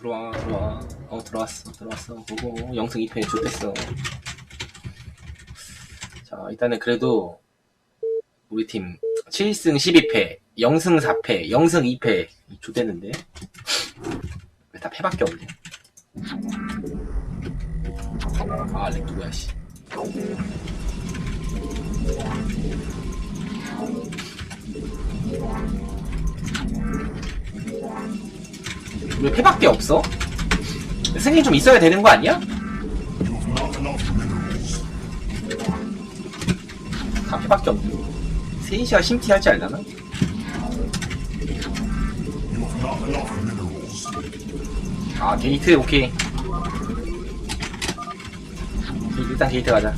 들어와 들어와. 어 들어왔어 들어왔어. 보고 영승 2패 좋댔어. 자 일단은 그래도 우리 팀 7승 12패 0승 4패 0승 2패 좋댔는데. 왜다 패밖에 없네. 아렉 누구야 씨 왜 패밖에 없어? 승리 좀 있어야 되는 거 아니야? 다 패밖에 없네. 세이시가 심티 할지 알려나? 아 게이트 오케이. 일단 게이트 가자.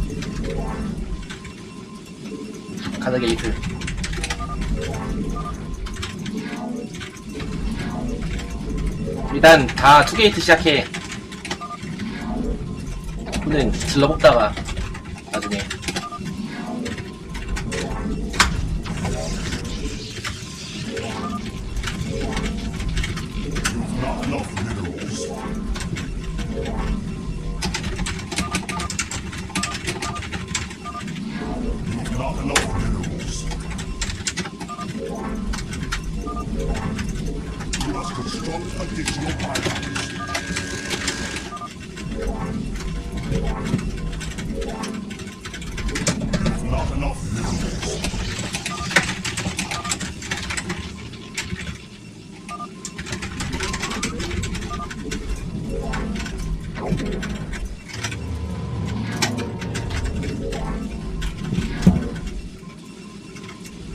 가자 게이트. 일단 다 투게이트 시작해. 오늘 질러먹다가 나중에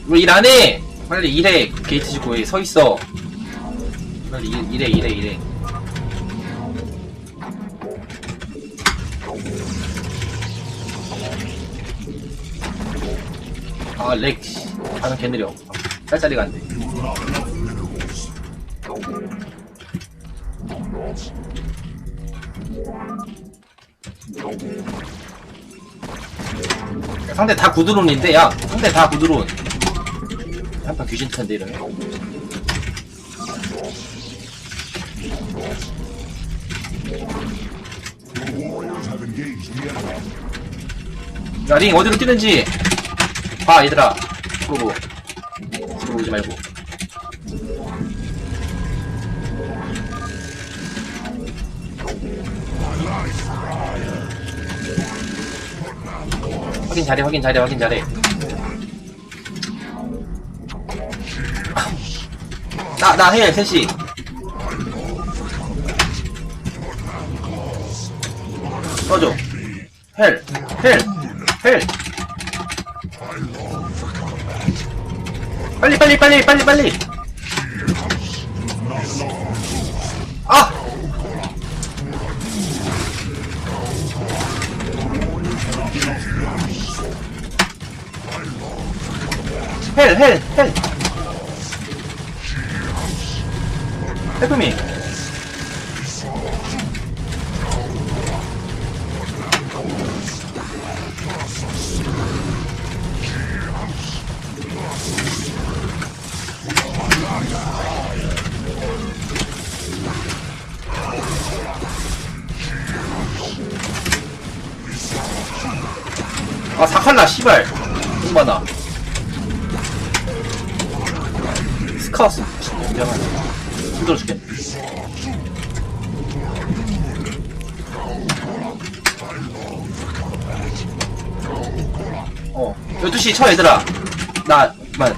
왜 일 안 해? 빨리 일해. 게이트 짓고 왜 서 있어? 빨리 일, 일해, 일해, 일해. 아, 렉. 씨. 반응 개 느려. 짤짤이가 안 돼. 상대 다 구드론인데, 야, 상대 다 구드론. 한판 귀신 텐데, 이러면. Warriors have engaged the enemy. 야, 링 어디로 뛰는지. 봐, 얘들아. 그러고. 들어오지 말고. 확인 잘해, 확인 잘해, 확인 잘해. 나, 나 해, 셋이. 꺼줘. 헬, 헬, 헬. 빨리, 빨리, 빨리, 빨리, 빨리. 아! 헬, 헬, 헬. 헬프미. 아, 사칼라, 씨발. 좀 많아. 스 카우스. 미안하네. 힘들어 죽겠네. 어. 12시 쳐, 얘들아. 나, 만.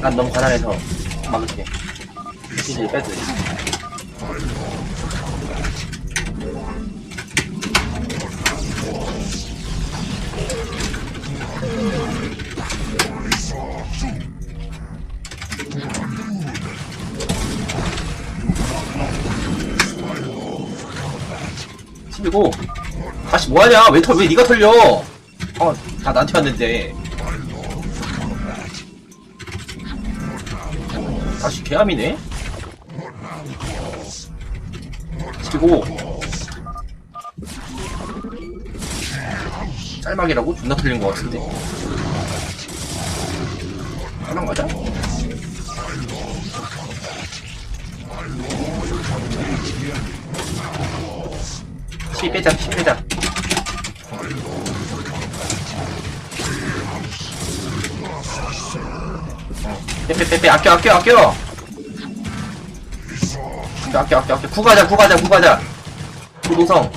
난 너무 가난해서 막을게. 이제 빼도 돼. 그리고 다시 뭐하냐? 왜, 털, 왜 니가 털려? 어, 다 나한테 왔는데. 다시 개함이네? 그리고 짤막이라고? 존나 털린 것 같은데. 짤막 맞아? 시 빼자, 시 빼자. 빼빼빼빼 아껴 아껴 아껴. 아껴 아껴 아껴. 아껴 구가자 구가자 구가자. 구동성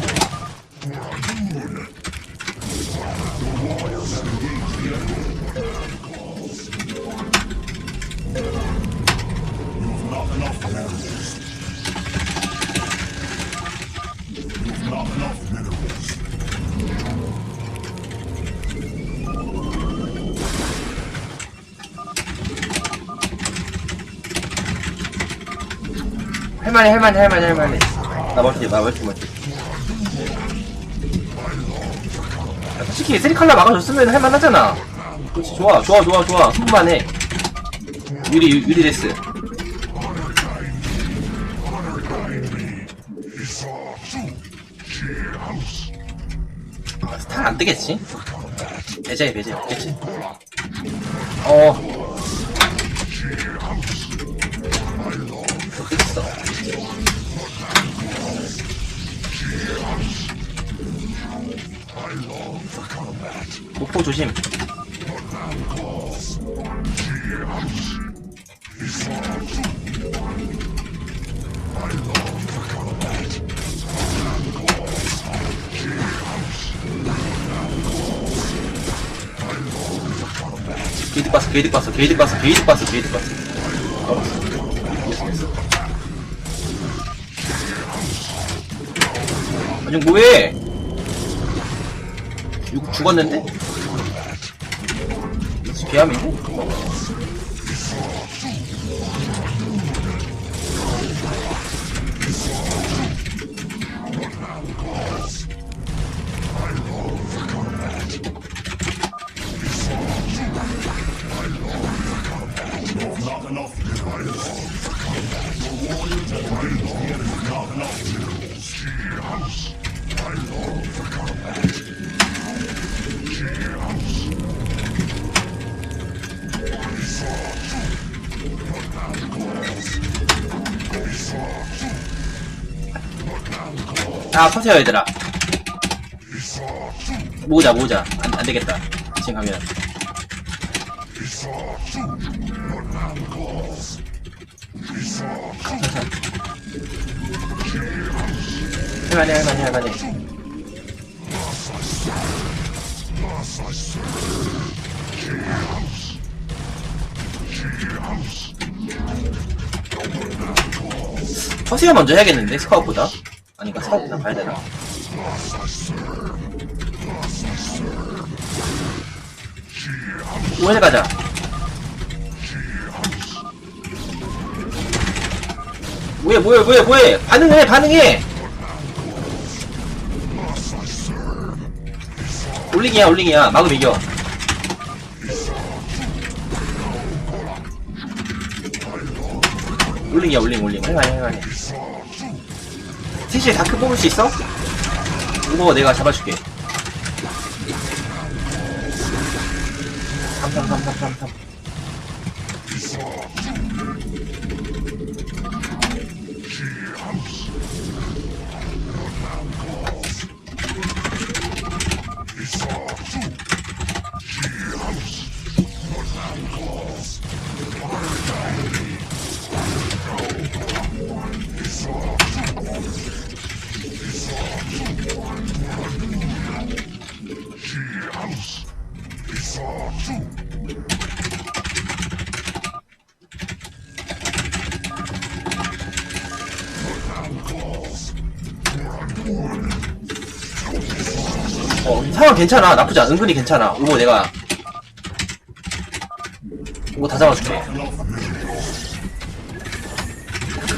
할만해 할만해 할만해 할만해 나 멀티 나 멀티 야, 솔직히 쓰리칼라 막아줬으면 할만하잖아. 그렇지 좋아 좋아 좋아 좋아. 흥만해 유리 유- 유리 데스 아, 스타는 안 뜨겠지? 배제해 배제 없겠지? 어 뜨겠어. 목포 조심. 게이드 봤어 게이드 봤어 게이드 봤어 게이드 봤어 게이드 봤어 아니 뭐해 이거 죽었는데? 비암인데? 아 커세요 얘들아. 모으자 모으자. 안, 안 되겠다. 지금 가면. 할만해 할만해 할만해. 커세요 먼저 해야겠는데 스카웃보다 아닌가 스카웃보다 가야 되나? 오해 가자. 뭐해 뭐해 뭐해 뭐해? 반응해 반응해! 올링이야 올링이야. 막으면 이겨. 올링이야 올링 올링 해가해 해가해 셋이 다크 뽑을 수 있어? 이거 내가 잡아줄게 3 3 3 3 3 3 괜찮아. 나쁘지 않아. 은근히 괜찮아. 이거 내가 이거 다 잡아줄게.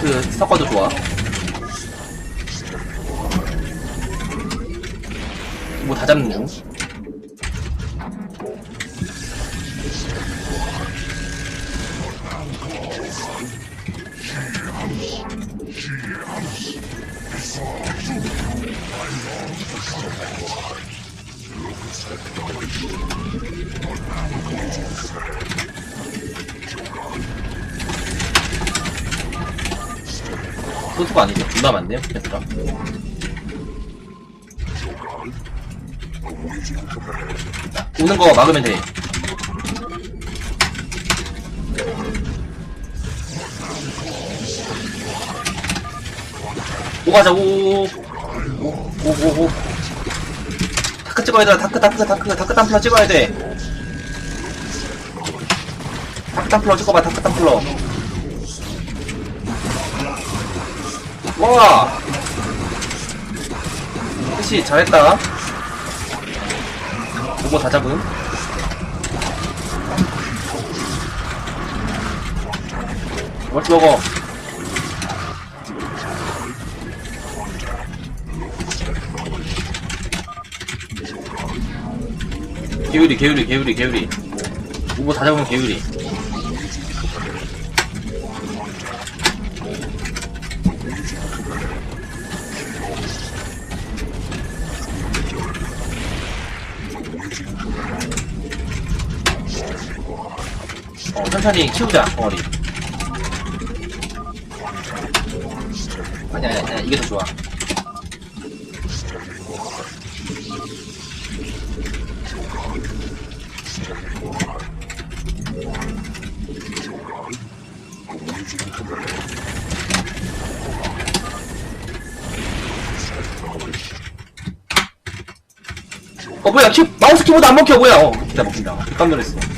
그 석과도 좋아. 이거 다 잡는 중. 소수가 아니죠. 존나 많네요, 얘들아. 오는 거 막으면 돼. 오가자, 오. 오, 오, 오. 다크 찍어야 돼, 다크, 다크, 다크, 다크 땀플러 찍어야 돼. 다크 땀플러 찍어봐, 다크 땀플러. 와! 혹시 잘했다. 오버 다 잡음. 멀티 먹어. 개유리, 개유리, 개유리, 개유리. 오버 다 잡으면 개유리. 어, 천천히 키우자. 아니야, 아니야, 아니야, 이게 더 좋아. 어, 뭐야, 키, 마우스 키보드 안 먹혀, 뭐야. 어, 먹힌다, 먹힌다. 깜짝 놀랐어.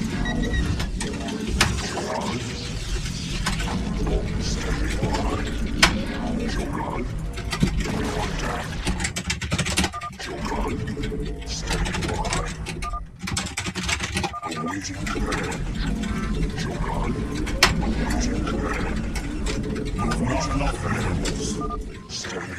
Monster.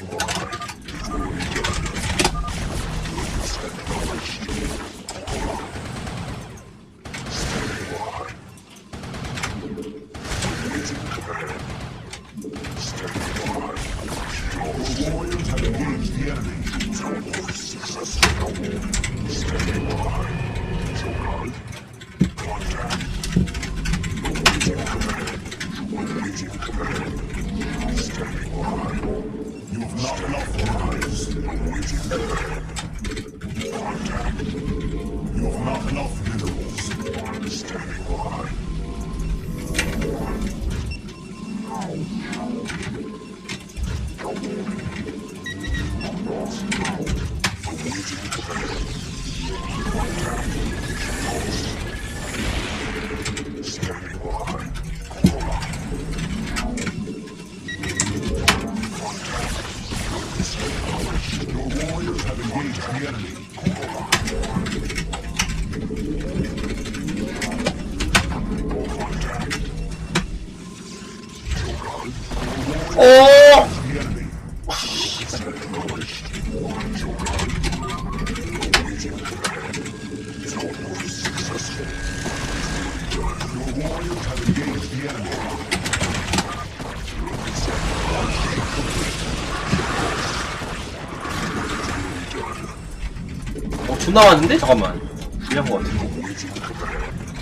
나 왔는데? 잠깐만. 유리한 거 같은데.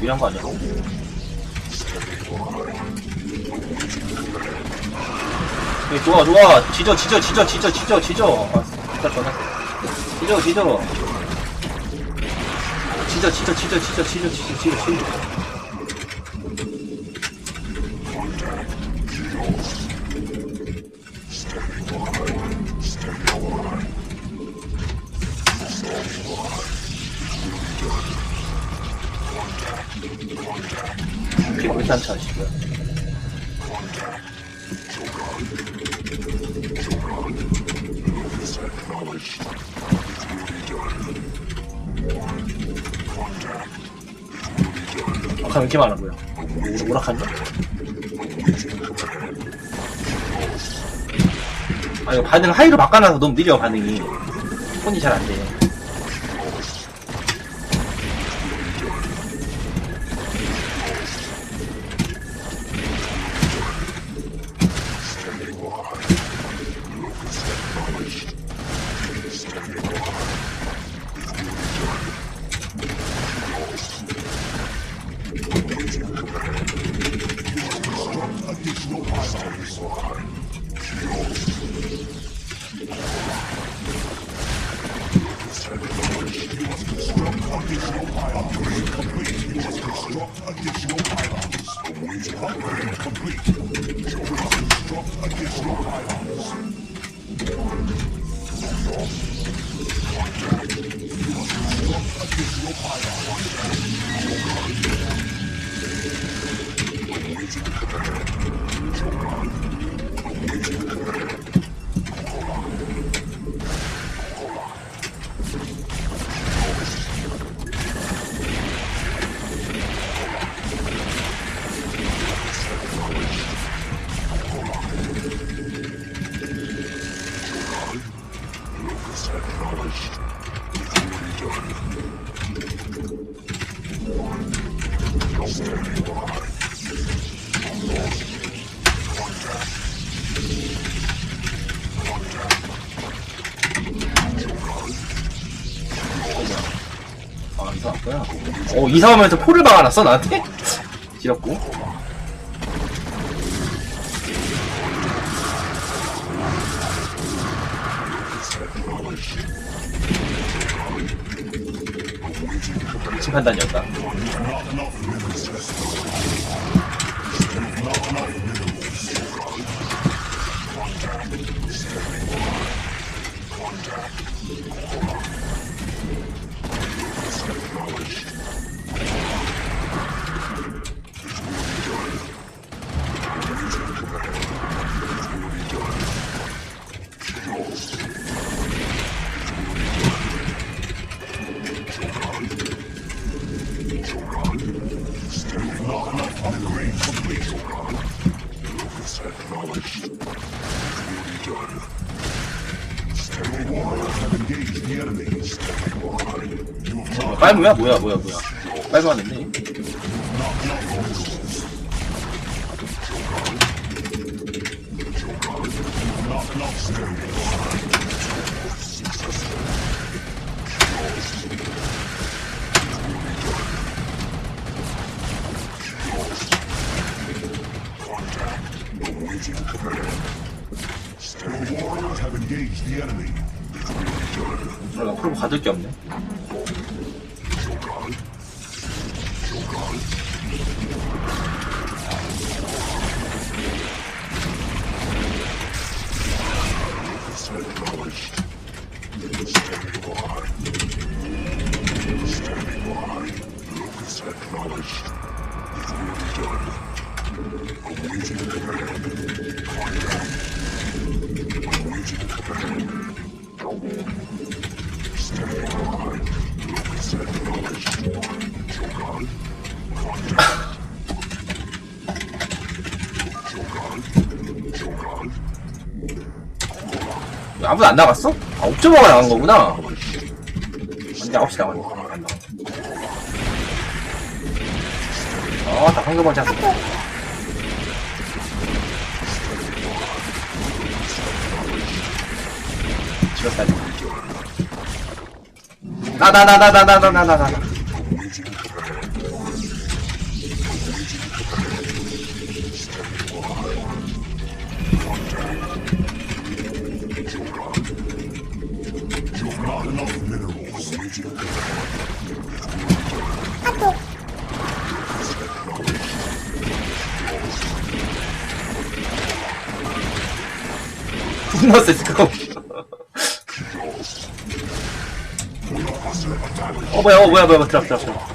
유리한 거 아니야? 네, 좋아, 좋아. 지져, 지져, 지져, 지져, 지져, 지져. 아, 진짜 전화. 지져, 지져. 지져, 지져, 지져, 지져, 지져, 지져, 지져, 지져. 단차, 지금. 아까 왜 이렇게 많아 보여? 오- 오락한데? 아 이거 반응 하이로 바꿔놔서 너무 느려 반응이 폰이 잘 안 돼 Siege upgrade complete. Your weapons drop additional pylons. You must drop additional pylons. Awaiting. 어, 이상하면서 포를 박아놨어, 나한테? 지렸고. 판단이었다. 어, 깔무야? 뭐야, 뭐야, 뭐야. 깔고 왔는데. 나 프로 받을 게 없네. 아무도 안 나갔어? 아, 옵저버가 나간 거구나. 언제 9시 나갔네. 안 나가. 아, 나 황금원 잡고. 죽었다. 나, 나, 나, 나, 나, 나, 나, 나, 나, 존나 세, 그거. 어, 뭐야, 어, 뭐야, 뭐야, 드랍, 드랍, 드랍.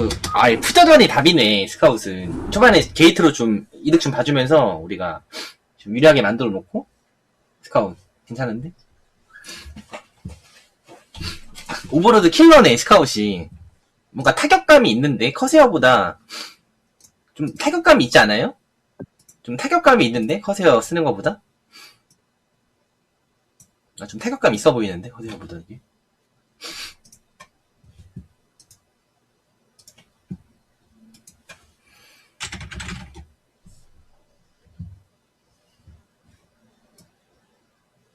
그래도, 아, 이 푸자전이 답이네, 스카웃은. 초반에 게이트로 좀 이득 좀 봐주면서 우리가 좀 유리하게 만들어 놓고, 스카웃. 괜찮은데? 오버로드 킬러네, 스카웃이. 뭔가 타격감이 있는데, 커세어보다 좀 타격감이 있지 않아요? 좀 타격감이 있는데, 커세어 쓰는 것보다? 아, 좀 타격감 있어 보이는데, 커세어보다 이게.